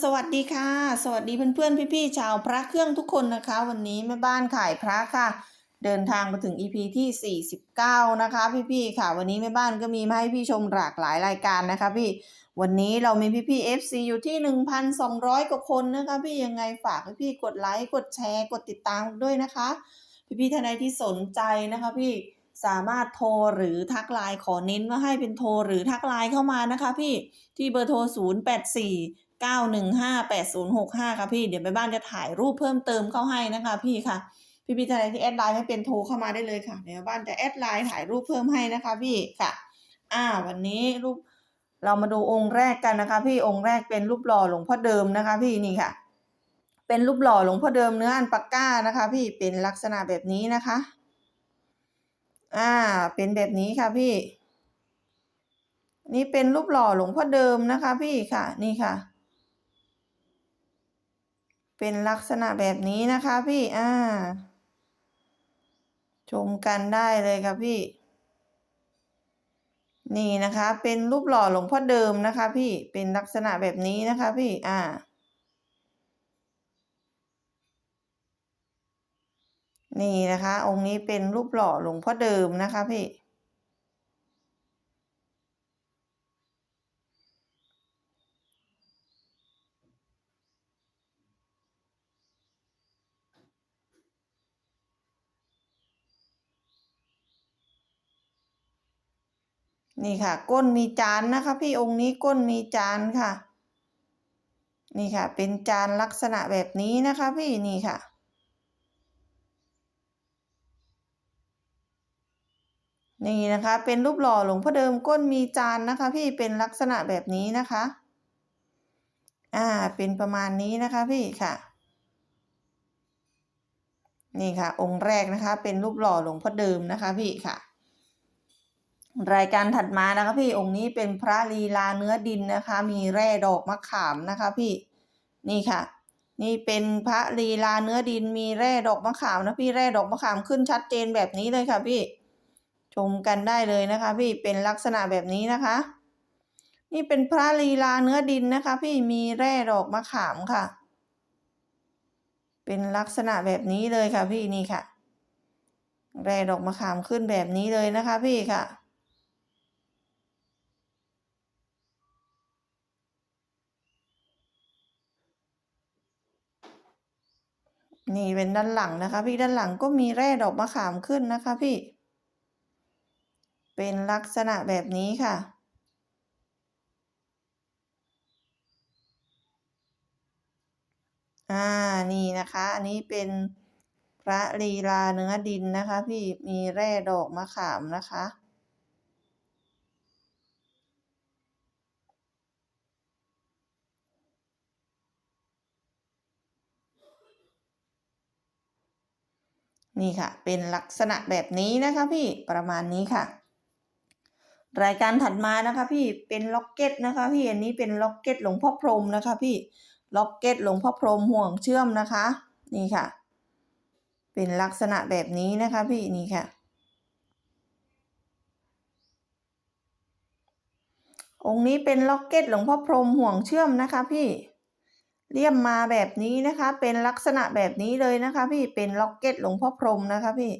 สวัสดีค่ะ สวัสดีเพื่อนๆพี่ๆชาวพระเครื่องทุกคนนะคะ วันนี้แม่บ้านขายพระค่ะ เดินทางมาถึง EP ที่ 49 นะคะ พี่ๆค่ะ วันนี้แม่บ้านก็มีมาให้พี่ชมหลากหลายรายการนะคะ พี่วันนี้เรามีพี่ๆ FC อยู่ที่ 1,200 กว่าคนนะคะ พี่ยังไงฝากพี่ๆกดไลค์กดแชร์กดติดตามด้วยนะคะ พี่ๆท่านใดที่สนใจนะคะ พี่สามารถโทรหรือทักไลน์ขอเน้นว่าให้เป็นโทรหรือทักไลน์เข้ามานะคะ พี่ที่เบอร์โทร 0 8 4 9 1 5 8 0 6 5 ค่ะพี่เดี๋ยวแม่บ้านจะถ่ายรูปเพิ่มเติมเข้าให้นะคะพี่ค่ะ พี่พี่ท่านใดที่แอดไลน์ให้เป็นโทรเข้ามาได้เลยค่ะเดี๋ยวแม่บ้านจะแอดไลน์ถ่ายรูปเพิ่มให้นะคะพี่ค่ะอ่าวันนี้รูปเรามาดูองค์แรกกันนะคะ พี่องค์แรกเป็นรูปหล่อหลวงพ่อเดิมนะคะ พี่นี่ค่ะ เป็นรูปหล่อหลวงพ่อเดิมเนื้ออันปากก้านะคะ พี่เป็นลักษณะแบบนี้นะคะ อ่า เป็นแบบนี้ค่ะพี่ นี่เป็นรูปหล่อหลวงพ่อเดิมนะคะ พี่ค่ะ นี่ค่ะ เป็นลักษณะแบบนี้นะคะพี่อ่า ชมกันได้เลยค่ะพี่ นี่นะคะ เป็นรูปหล่อหลวงพ่อเดิมนะคะ พี่เป็นลักษณะแบบนี้นะคะ พี่อ่านี่นะคะ องค์นี้เป็นรูปหล่อหลวงพ่อเดิมนะคะพี่ นี่ค่ะ ก้นมีจานนะคะ พี่องค์นี้ก้นมีจานค่ะ นี่ค่ะ เป็นจานลักษณะแบบนี้นะคะพี่นี่ค่ะ นี่นะคะ เป็นรูปหล่อหลวงพ่อเดิมก้นมีจานนะคะ พี่เป็นลักษณะแบบนี้นะคะ อ่า เป็นประมาณนี้นะคะพี่ค่ะนี่ค่ะ องค์แรกนะคะ เป็นรูปหล่อหลวงพ่อเดิมนะคะพี่ค่ะ รายการถัดมานะคะพี่องค์นี้เป็นพระลีลาเนื้อดินนะคะ มีแร่ดอกมะขามนะคะพี่นี่ค่ะ นี่เป็นพระลีลาเนื้อดินมีแร่ดอกมะขามนะพี่แร่ดอกมะขามขึ้นชัดเจนแบบนี้เลยค่ะพี่ชมกันได้เลยนะคะ พี่เป็นลักษณะแบบนี้นะคะ นี่เป็นพระลีลาเนื้อดินนะคะ พี่มีแร่ดอกมะขามค่ะ เป็นลักษณะแบบนี้เลยค่ะพี่นี่ค่ะ แร่ดอกมะขามขึ้นแบบนี้เลยนะคะ พี่ค่ะ นี่เป็นด้านหลังนะคะ พี่ด้านหลังก็มีแร่ดอกมะขามขึ้นนะคะพี่ เป็นลักษณะแบบนี้ค่ะ อ่านี่นะคะ อันนี้เป็นพระลีลาเนื้อดินนะคะ พี่มีแร่ดอกมะขามนะคะ นี่ค่ะ เป็นลักษณะแบบนี้นะคะพี่ประมาณนี้ค่ะ รายการถัดมานะคะ พี่เป็นล็อกเก็ตนะคะ พี่อันนี้เป็นล็อกเก็ตหลวงพ่อพรหมนะคะ พี่ล็อกเก็ตหลวงพ่อพรหมห่วงเชื่อมนะคะ นี่ค่ะ เป็นลักษณะแบบนี้นะคะ พี่นี่ค่ะ องค์นี้เป็นล็อกเก็ตหลวงพ่อพรหมห่วงเชื่อมนะคะ พี่ เลี่ยมมาแบบนี้นะคะ เป็นลักษณะแบบนี้เลยนะคะ พี่เป็นล็อกเก็ตหลวงพ่อพรมนะคะ พี่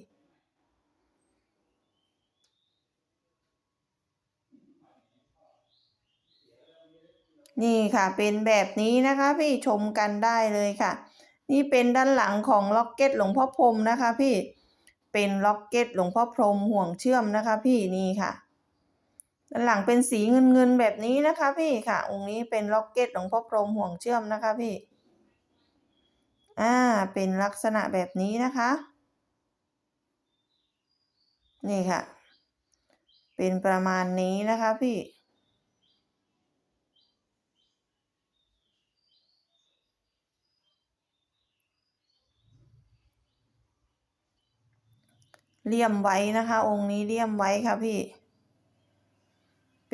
นี่ค่ะเป็นแบบนี้นะคะ พี่ชมกันได้เลยค่ะ นี่เป็นด้านหลังของล็อกเก็ตหลวงพ่อพรมนะคะ พี่เป็นล็อกเก็ตหลวงพ่อพรมห่วงเชื่อมนะคะ พี่นี่ค่ะ ด้านหลังเป็นสีเงินเงินแบบนี้นะคะพี่ค่ะ องค์นี้เป็นล็อกเก็ตหลวงพ่อพรหมห่วงเชื่อมนะคะพี่ อ่า เป็นลักษณะแบบนี้นะคะ นี่ค่ะ เป็นประมาณนี้นะคะพี่เลี่ยมไว้นะคะ องค์นี้เลี่ยมไว้ค่ะพี่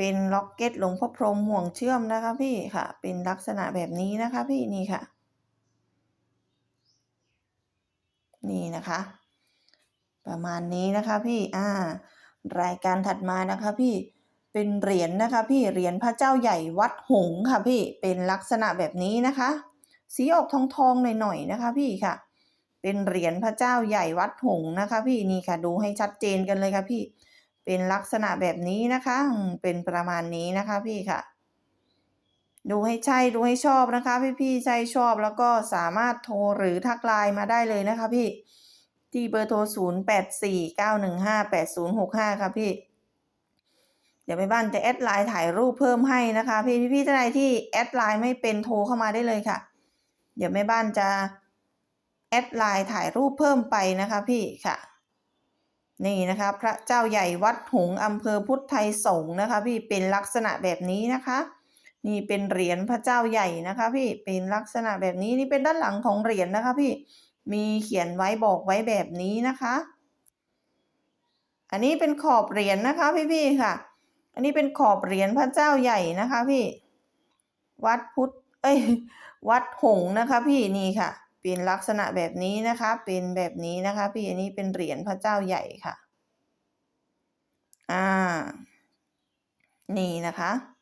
เป็นล็อกเก็ตหลวงพ่อพรหมห่วงเชื่อมนะคะพี่ค่ะ เป็นลักษณะแบบนี้นะคะพี่นี่ค่ะ นี่นะคะ ประมาณนี้นะคะพี่อ่ารายการถัดมานะคะพี่เป็นเหรียญนะคะพี่เหรียญพระเจ้าใหญ่วัดหงค่ะพี่เป็นลักษณะแบบนี้นะคะ สีออกทองทองๆหน่อยๆนะคะพี่ค่ะ เป็นเหรียญพระเจ้าใหญ่วัดหงนะคะ พี่นี่ค่ะดูให้ชัดเจนกันเลยค่ะพี่ เป็นลักษณะแบบนี้นะคะ เป็นประมาณนี้นะคะพี่ค่ะ ดูให้ใช่ดูให้ชอบนะคะ พี่พี่ๆใช่ชอบแล้วก็สามารถโทรหรือทักไลน์มาได้เลยนะคะพี่ ที่เบอร์โทร 0 8 4 9 1 5 8 0 6 5 ค่ะพี่ เดี๋ยวแม่บ้านจะแอดไลน์ถ่ายรูปเพิ่มให้นะคะ พี่พี่พี่ท่านใดที่แอดไลน์ไม่เป็นโทรเข้ามาได้เลยค่ะ เดี๋ยวแม่บ้านจะแอดไลน์ถ่ายรูปเพิ่มไปนะคะพี่ค่ะ นี่นะคะพระเจ้าใหญ่วัดหงอำเภอพุทธไทยสงฆ์นะคะพี่เป็นลักษณะแบบนี้นะคะ นี่เป็นเหรียญพระเจ้าใหญ่นะคะ พี่เป็นลักษณะแบบนี้นี่เป็นด้านหลังของเหรียญนะคะพี่มีเขียนไว้บอกไว้แบบนี้นะคะ อันนี้เป็นขอบเหรียญนะคะพี่ๆค่ะ อันนี้เป็นขอบเหรียญพระเจ้าใหญ่นะคะพี่ วัดพุทธเอ้ยวัดหงนะคะพี่นี่ค่ะ เป็นลักษณะแบบนี้นะคะ เป็นแบบนี้นะคะ พี่อันนี้เป็นเหรียญพระเจ้าใหญ่ค่ะ อ่า นี่นะคะ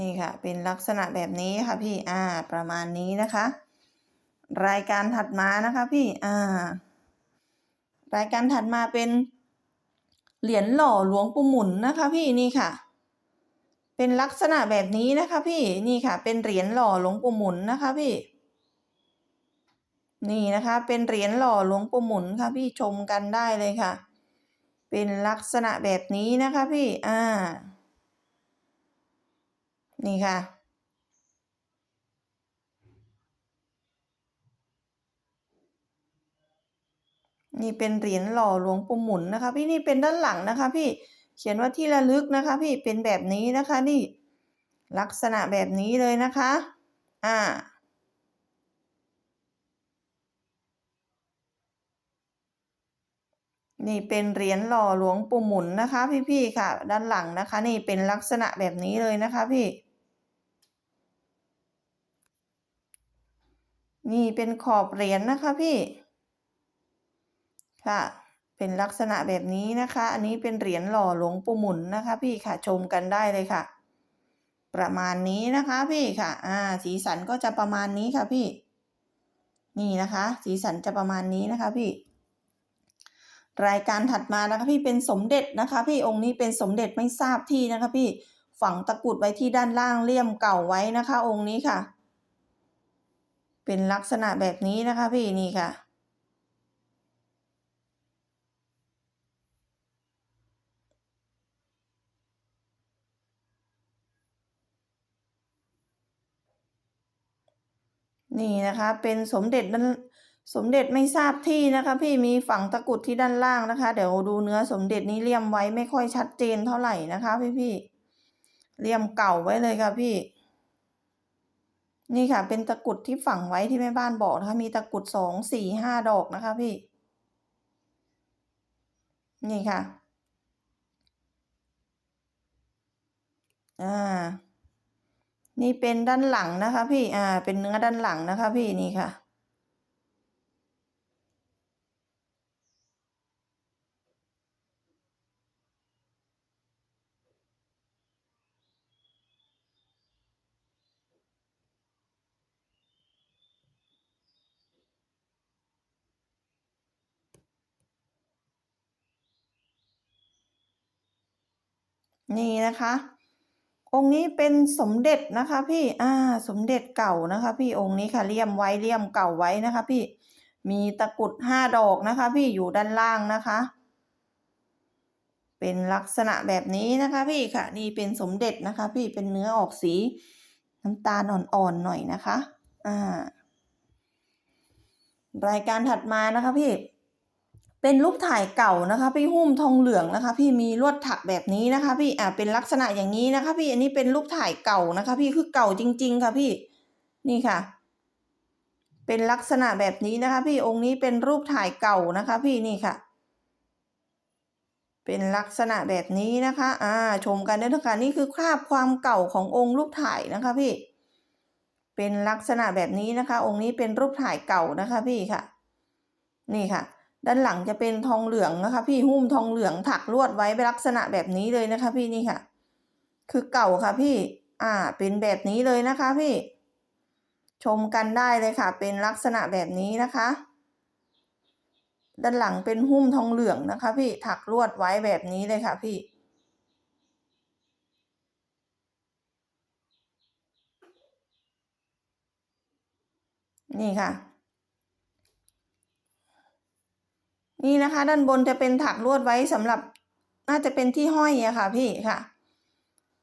นี่ค่ะ เป็นลักษณะแบบนี้ค่ะพี่ อ่า ประมาณนี้นะคะ รายการถัดมานะคะพี่ อ่า รายการถัดมาเป็นเหรียญหล่อหลวงปู่หมุนนะคะ พี่นี่ค่ะ เป็นลักษณะแบบนี้นะคะพี่นี่ค่ะ เป็นเหรียญหล่อหลวงปู่หมุนนะคะพี่ นี่นะคะ เป็นเหรียญหล่อหลวงปู่หมุนค่ะ พี่ชมกันได้เลยค่ะ เป็นลักษณะแบบนี้นะคะพี่อ่า นี่ค่ะนี่เป็นเหรียญหล่อหลวงปู่หมุนนะคะ พี่นี่เป็นด้านหลังนะคะ พี่ เขียนว่าที่ระลึกนะคะ พี่เป็นแบบนี้นะคะนี่ลักษณะแบบนี้เลยนะคะ อ่า นี่เป็นเหรียญหล่อหลวงปู่หมุนนะคะ พี่ๆค่ะ ด้านหลังนะคะ นี่เป็นลักษณะแบบนี้เลยนะคะพี่ นี่เป็นขอบเหรียญนะคะพี่ ค่ะ เป็นลักษณะแบบนี้นะคะ อันนี้เป็นเหรียญหล่อหลวงปู่หมุนนะคะ พี่ค่ะชมกันได้เลยค่ะ ประมาณนี้นะคะพี่ค่ะ อ่า สีสันก็จะประมาณนี้ค่ะพี่ นี่นะคะ สีสันจะประมาณนี้นะคะพี่ รายการถัดมานะคะพี่เป็นสมเด็จนะคะ พี่องค์นี้เป็นสมเด็จไม่ทราบที่นะคะ พี่ฝังตะกุดไว้ที่ด้านล่างเลี่ยมเก่าไว้นะคะ องค์นี้ค่ะ เป็นลักษณะแบบนี้นะคะ พี่นี่ค่ะ นี่นะคะ เป็นสมเด็จด้านสมเด็จไม่ทราบที่นะคะ พี่มีฝังตะกุดที่ด้านล่างนะคะ เดี๋ยวดูเนื้อสมเด็จนี้เลี่ยมไว้ไม่ค่อยชัดเจนเท่าไหร่นะคะ พี่พี่ๆเลี่ยมเก่าไว้เลยค่ะพี่ นี่ค่ะ เป็นตะกุดที่ฝังไว้ที่แม่บ้านบอกนะคะ มีตะกุดสองสี่ห้าดอกนะคะพี่ นี่ค่ะ อ่า นี่เป็นด้านหลังนะคะ พี่อ่า เป็นเนื้อด้านหลังนะคะ พี่นี่ค่ะ นี่นะคะ องค์นี้เป็นสมเด็จนะคะพี่อ่าสมเด็จเก่านะคะ พี่องค์นี้ค่ะเลี่ยมไว้เลี่ยมเก่าไว้นะคะ พี่มีตะกุดห้าดอกนะคะ พี่อยู่ด้านล่างนะคะ เป็นลักษณะแบบนี้นะคะ พี่ค่ะ นี่เป็นสมเด็จนะคะ พี่เป็นเนื้อออกสีน้ำตาลอ่อนๆหน่อยนะคะ อ่ารายการถัดมานะคะพี่ เป็นรูปถ่ายเก่านะคะพี่หุ้มทองเหลืองนะคะ พี่มีลวดถักแบบนี้นะคะ พี่อ่าเป็นลักษณะอย่างนี้นะคะ พี่อันนี้เป็นรูปถ่ายเก่านะคะ พี่คือเก่าจริง ๆ ค่ะพี่นี่ค่ะ เป็นลักษณะแบบนี้นะคะ พี่องค์นี้เป็นรูปถ่ายเก่านะคะ พี่นี่ค่ะ เป็นลักษณะแบบนี้นะคะอ่าชมกันได้ทุกการนี่คือคราบความเก่าขององค์รูปถ่ายนะคะ พี่ เป็นลักษณะแบบนี้นะคะ องค์นี้เป็นรูปถ่ายเก่านะคะ พี่ค่ะ นี่ค่ะ ด้านหลังจะเป็นทองเหลืองนะคะ พี่หุ้มทองเหลืองถักลวดไว้เป็นลักษณะแบบนี้เลยนะคะ พี่นี่ค่ะ คือเก่าค่ะพี่ อ่า เป็นแบบนี้เลยนะคะ พี่ ชมกันได้เลยค่ะ เป็นลักษณะแบบนี้นะคะ ด้านหลังเป็นหุ้มทองเหลืองนะคะ พี่ถักลวดไว้แบบนี้เลยค่ะ พี่นี่ค่ะ นี่นะคะ ด้านบนจะเป็นถักลวดไว้สำหรับน่าจะเป็นที่ห้อยอะค่ะ พี่ค่ะ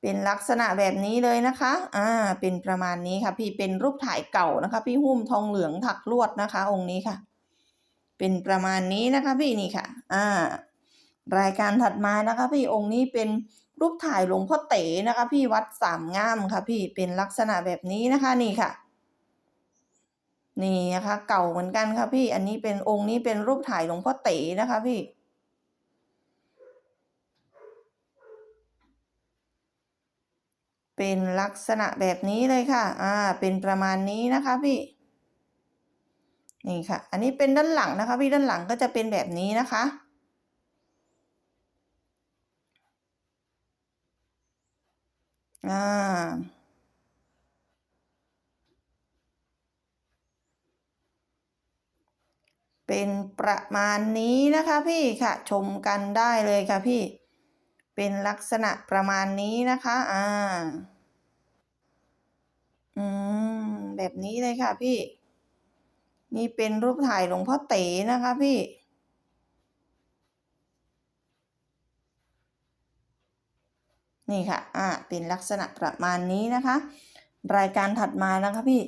เป็นลักษณะแบบนี้เลยนะคะ อ่า เป็นประมาณนี้ค่ะ พี่เป็นรูปถ่ายเก่านะคะ พี่หุ้มทองเหลืองถักลวดนะคะ องค์นี้ค่ะ เป็นประมาณนี้นะคะ พี่นี่ค่ะ อ่า รายการถัดมานะคะ พี่องค์นี้เป็นรูปถ่ายหลวงพ่อเต๋นะคะ พี่วัดสามงามค่ะ พี่เป็นลักษณะแบบนี้นะคะนี่ค่ะ นี่นะคะเก่าเหมือนกันค่ะพี่ อันนี้เป็นองค์นี้เป็นรูปถ่ายหลวงพ่อเต๋นะคะพี่ เป็นลักษณะแบบนี้เลยค่ะ อ่า เป็นประมาณนี้นะคะพี่ นี่ค่ะ อันนี้เป็นด้านหลังนะคะ พี่ด้านหลังก็จะเป็นแบบนี้นะคะอ่า เป็นประมาณนี้นะคะพี่ค่ะชมกันได้เลยค่ะพี่ เป็นลักษณะประมาณนี้นะคะอ่าอืมแบบนี้เลยค่ะพี่ นี่เป็นรูปถ่ายหลวงพ่อเต๋นะคะพี่นี่ค่ะ อ่า เป็นลักษณะประมาณนี้นะคะ รายการถัดมานะคะพี่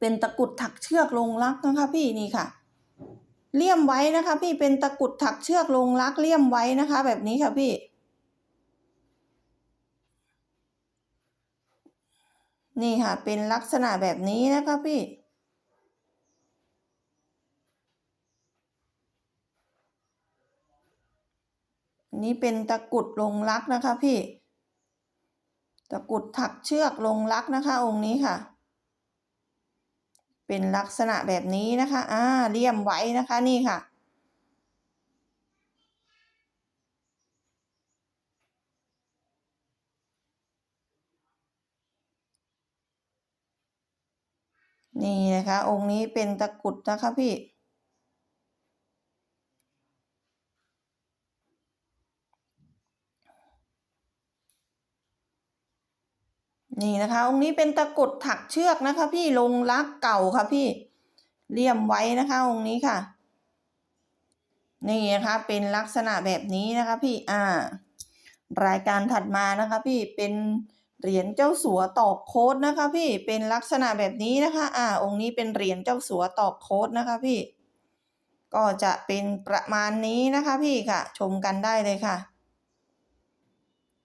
เป็นตะกุดถักเชือกลงรักนะคะพี่นี่ค่ะ เลี่ยมไว้นะคะ พี่เป็นตะกุดถักเชือกลงรักเลี่ยมไว้นะคะ แบบนี้ค่ะพี่ นี่ค่ะ เป็นลักษณะแบบนี้นะคะพี่นี่เป็นตะกุดลงรักนะคะพี่ ตะกุดถักเชือกลงรักนะคะ องค์นี้ค่ะ เป็นลักษณะแบบนี้นะคะอ่าเลี่ยมไว้นะคะนี่ค่ะ นี่นะคะ องค์นี้เป็นตะกุดนะคะพี่ นี่นะคะองค์นี้เป็นตะกรุดถักเชือกนะคะ พี่ลงรักเก่าค่ะพี่เลี่ยมไว้นะคะองค์นี้ค่ะ นี่นะคะเป็นลักษณะแบบนี้นะคะพี่อ่ารายการถัดมานะคะพี่เป็นเหรียญเจ้าสัวตอกโค้ดนะคะพี่เป็นลักษณะแบบนี้นะคะ อ่า องค์นี้เป็นเหรียญเจ้าสัวตอกโค้ดนะคะพี่ ก็จะเป็นประมาณนี้นะคะพี่ค่ะ ชมกันได้เลยค่ะ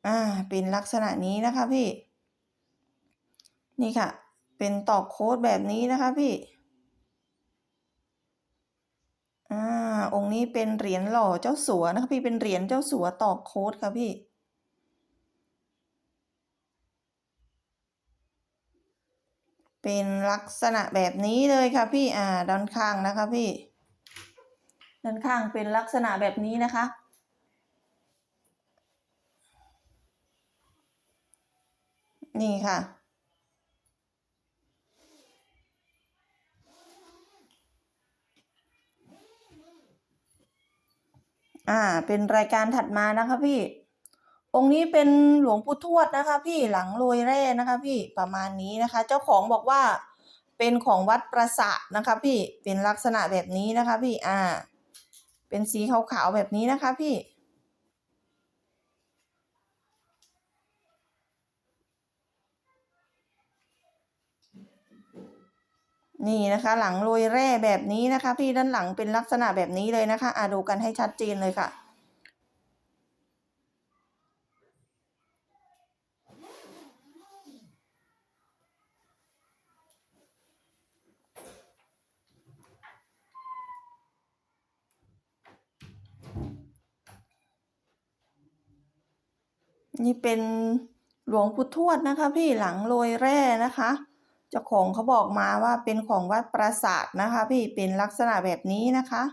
อ่า เป็นลักษณะนี้นะคะพี่ นี่ค่ะ เป็นตอกโค้ดแบบนี้นะคะพี่อ่าองค์นี้เป็นเหรียญหล่อเจ้าสัวนะคะพี่เป็นเหรียญเจ้าสัวตอกโค้ดค่ะพี่เป็นลักษณะแบบนี้เลยค่ะพี่ อ่า ด้านข้างนะคะพี่ ด้านข้างเป็นลักษณะแบบนี้นะคะ นี่ค่ะ อ่า เป็นรายการถัดมานะคะพี่ องค์นี้เป็นหลวงปู่ทวดนะคะพี่หลังโรยแร่นะคะพี่ประมาณนี้นะคะ เจ้าของบอกว่าเป็นของวัดประสะนะคะพี่เป็นลักษณะแบบนี้นะคะพี่อ่า เป็นสีขาวๆแบบนี้นะคะพี่ นี่นะคะหลังโรยแร่แบบนี้นะคะ พี่ด้านหลังเป็นลักษณะแบบนี้เลยนะคะอาดูกันให้ชัดเจนเลยค่ะ นี่เป็นหลวงปู่ทวดนะคะ พี่หลังโรยแร่นะคะ จ้าของเขาบอกมาว่าเป็นของวัดปราสาทนะคะ พี่เป็นลักษณะแบบนี้นะคะ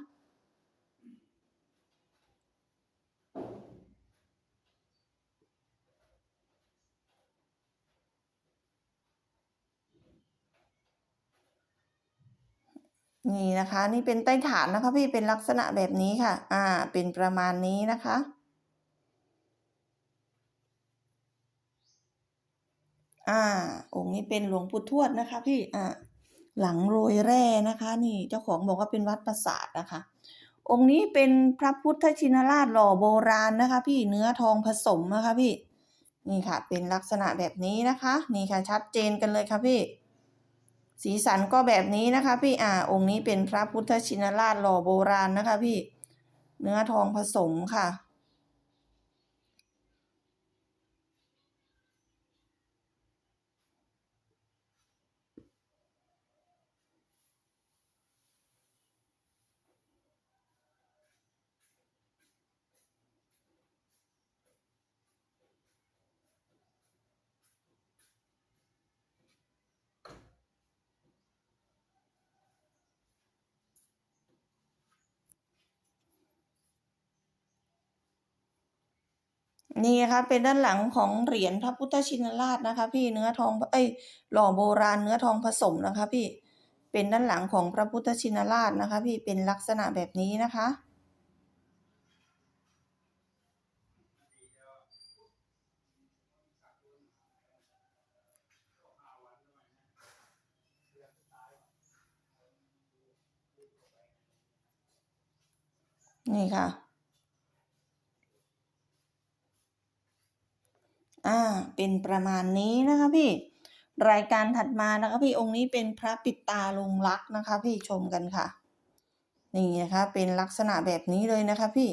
นี่นะคะ นี่เป็นใต้ฐานนะคะ พี่เป็นลักษณะแบบนี้ค่ะ อ่า เป็นประมาณนี้นะคะ อ่า องค์นี้เป็นหลวงปู่ทวดนะคะ พี่อ่าหลังโรยแร่นะคะ นี่เจ้าของบอกว่าเป็นวัดปราสาทนะคะ องค์นี้เป็นพระพุทธชินราชหล่อโบราณนะคะ พี่เนื้อทองผสมนะคะพี่ นี่ค่ะ เป็นลักษณะแบบนี้นะคะ นี่ค่ะชัดเจนกันเลยค่ะพี่ สีสันก็แบบนี้นะคะ พี่อ่า องค์นี้เป็นพระพุทธชินราชหล่อโบราณนะคะ พี่ เนื้อทองผสมค่ะ นี่นะคะเป็นด้านหลังของเหรียญพระพุทธชินราชนะคะ พี่เนื้อทองเอ้ยหล่อโบราณเนื้อทองผสมนะคะ พี่เป็นด้านหลังของพระพุทธชินราชนะคะ พี่เป็นลักษณะแบบนี้นะคะนี่ค่ะ อ่า เป็นประมาณนี้นะคะพี่ รายการถัดมานะคะพี่องค์นี้เป็นพระปิดตาลงรักนะคะ พี่ชมกันค่ะ นี่นะคะเป็นลักษณะแบบนี้เลยนะคะพี่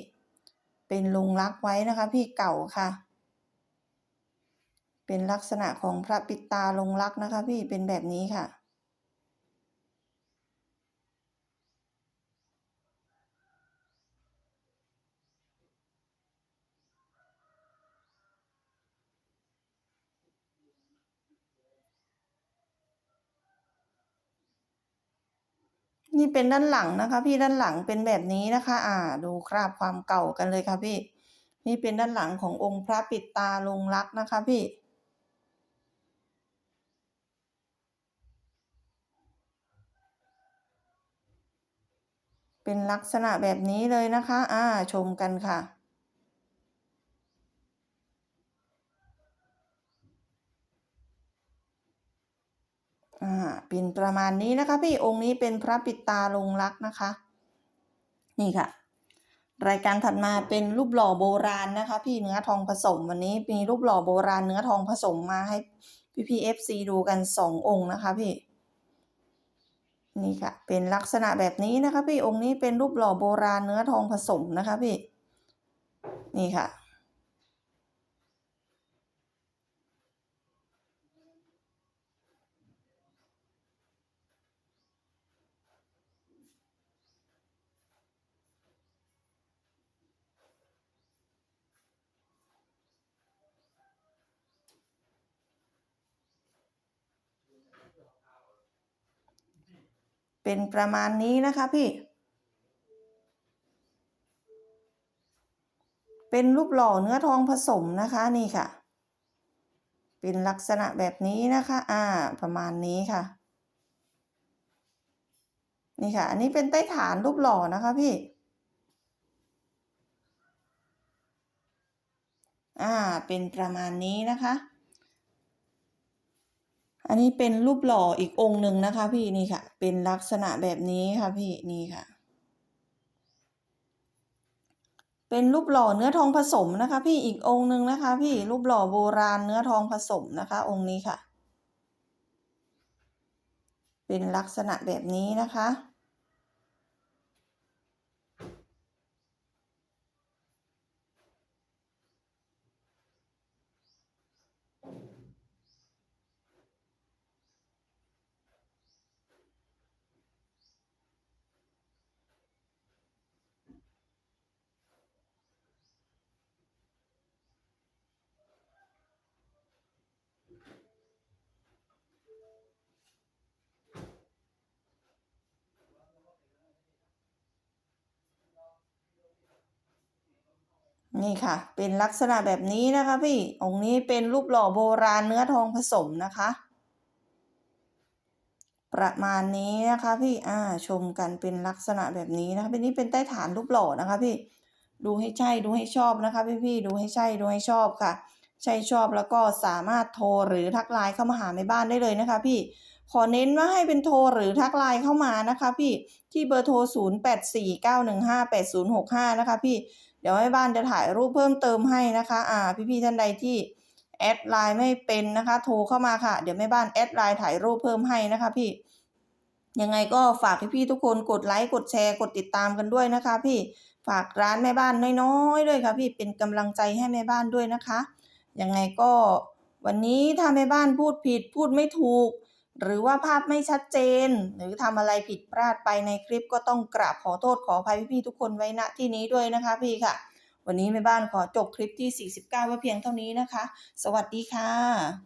เป็นลงรักไว้นะคะ พี่เก่าค่ะ เป็นลักษณะของพระปิดตาลงรักนะคะ พี่เป็นแบบนี้ค่ะ นี่เป็นด้านหลังนะคะ พี่ด้านหลังเป็นแบบนี้นะคะ อ่า ดูคราบความเก่ากันเลยค่ะพี่ นี่เป็นด้านหลังขององค์พระปิดตาลงรักนะคะพี่เป็นลักษณะแบบนี้เลยนะคะ อ่า ชมกันค่ะ อ่าเป็นประมาณนี้นะคะพี่องค์นี้เป็นพระปิดตาลงรักนะคะ นี่ค่ะ รายการถัดมาเป็นรูปหล่อโบราณนะคะ พี่เนื้อทองผสมวันนี้มีรูปหล่อโบราณเนื้อทองผสมมาให้พี่พีเอฟซีดูกันสององค์นะคะพี่นี่ค่ะ เป็นลักษณะแบบนี้นะคะพี่องค์นี้เป็นรูปหล่อโบราณเนื้อทองผสมนะคะพี่ นี่ค่ะ เป็นประมาณนี้นะคะพี่ เป็นรูปหล่อเนื้อทองผสมนะคะนี่ค่ะ เป็นลักษณะแบบนี้นะคะ อ่า ประมาณนี้ค่ะ นี่ค่ะ อันนี้เป็นใต้ฐานรูปหล่อนะคะพี่ อ่า เป็นประมาณนี้นะคะ อันนี้เป็นรูปหล่ออีกองค์หนึ่งนะคะ พี่นี่ค่ะ เป็นลักษณะแบบนี้ค่ะพี่นี่ค่ะ เป็นรูปหล่อเนื้อทองผสมนะคะ พี่อีกองค์หนึ่งนะคะ พี่รูปหล่อโบราณเนื้อทองผสมนะคะ องค์นี้ค่ะ เป็นลักษณะแบบนี้นะคะ นี่ค่ะ เป็นลักษณะแบบนี้นะคะพี่ องค์นี้เป็นรูปหล่อโบราณเนื้อทองผสมนะคะ ประมาณนี้นะคะพี่ อ่า ชมกันเป็นลักษณะแบบนี้นะคะเป็นนี้เป็นใต้ฐานรูปหล่อนะคะพี่ ดูให้ใช่ ดูให้ชอบนะคะพี่ๆดูให้ใช่ ดูให้ชอบค่ะ ใช่ชอบแล้วก็สามารถโทรหรือทักไลน์เข้ามาหาแม่บ้านได้เลยนะคะพี่ ขอเน้นว่าให้เป็นโทรหรือทักไลน์เข้ามานะคะพี่ ที่เบอร์โทร 0849158065 นะคะพี่ ดี๋ยวแม่บ้านจะถ่ายรูปเพิ่มเติมให้นะคะ อ่า พี่ๆท่านใดที่แอดไลน์ไม่เป็นนะคะ โทรเข้ามาค่ะ เดี๋ยวแม่บ้านแอดไลน์ถ่ายรูปเพิ่มให้นะคะพี่ ยังไงก็ฝากพี่ๆทุกคนกดไลค์ กดแชร์ กดติดตามกันด้วยนะคะ พี่ ฝากร้านแม่บ้านน้อยๆด้วยค่ะพี่ เป็นกำลังใจให้แม่บ้านด้วยนะคะ ยังไงก็วันนี้ถ้าแม่บ้านพูดผิดพูดไม่ถูก หรือว่าภาพไม่ชัดเจน หรือทำอะไรผิดพลาดไปในคลิปก็ต้องกราบขอโทษขออภัยพี่ๆทุกคนไว้ณที่นี้ด้วยนะคะพี่ค่ะ วันนี้แม่บ้านขอจบคลิปที่ 49 ไว้เพียงเท่านี้นะคะ สวัสดีค่ะ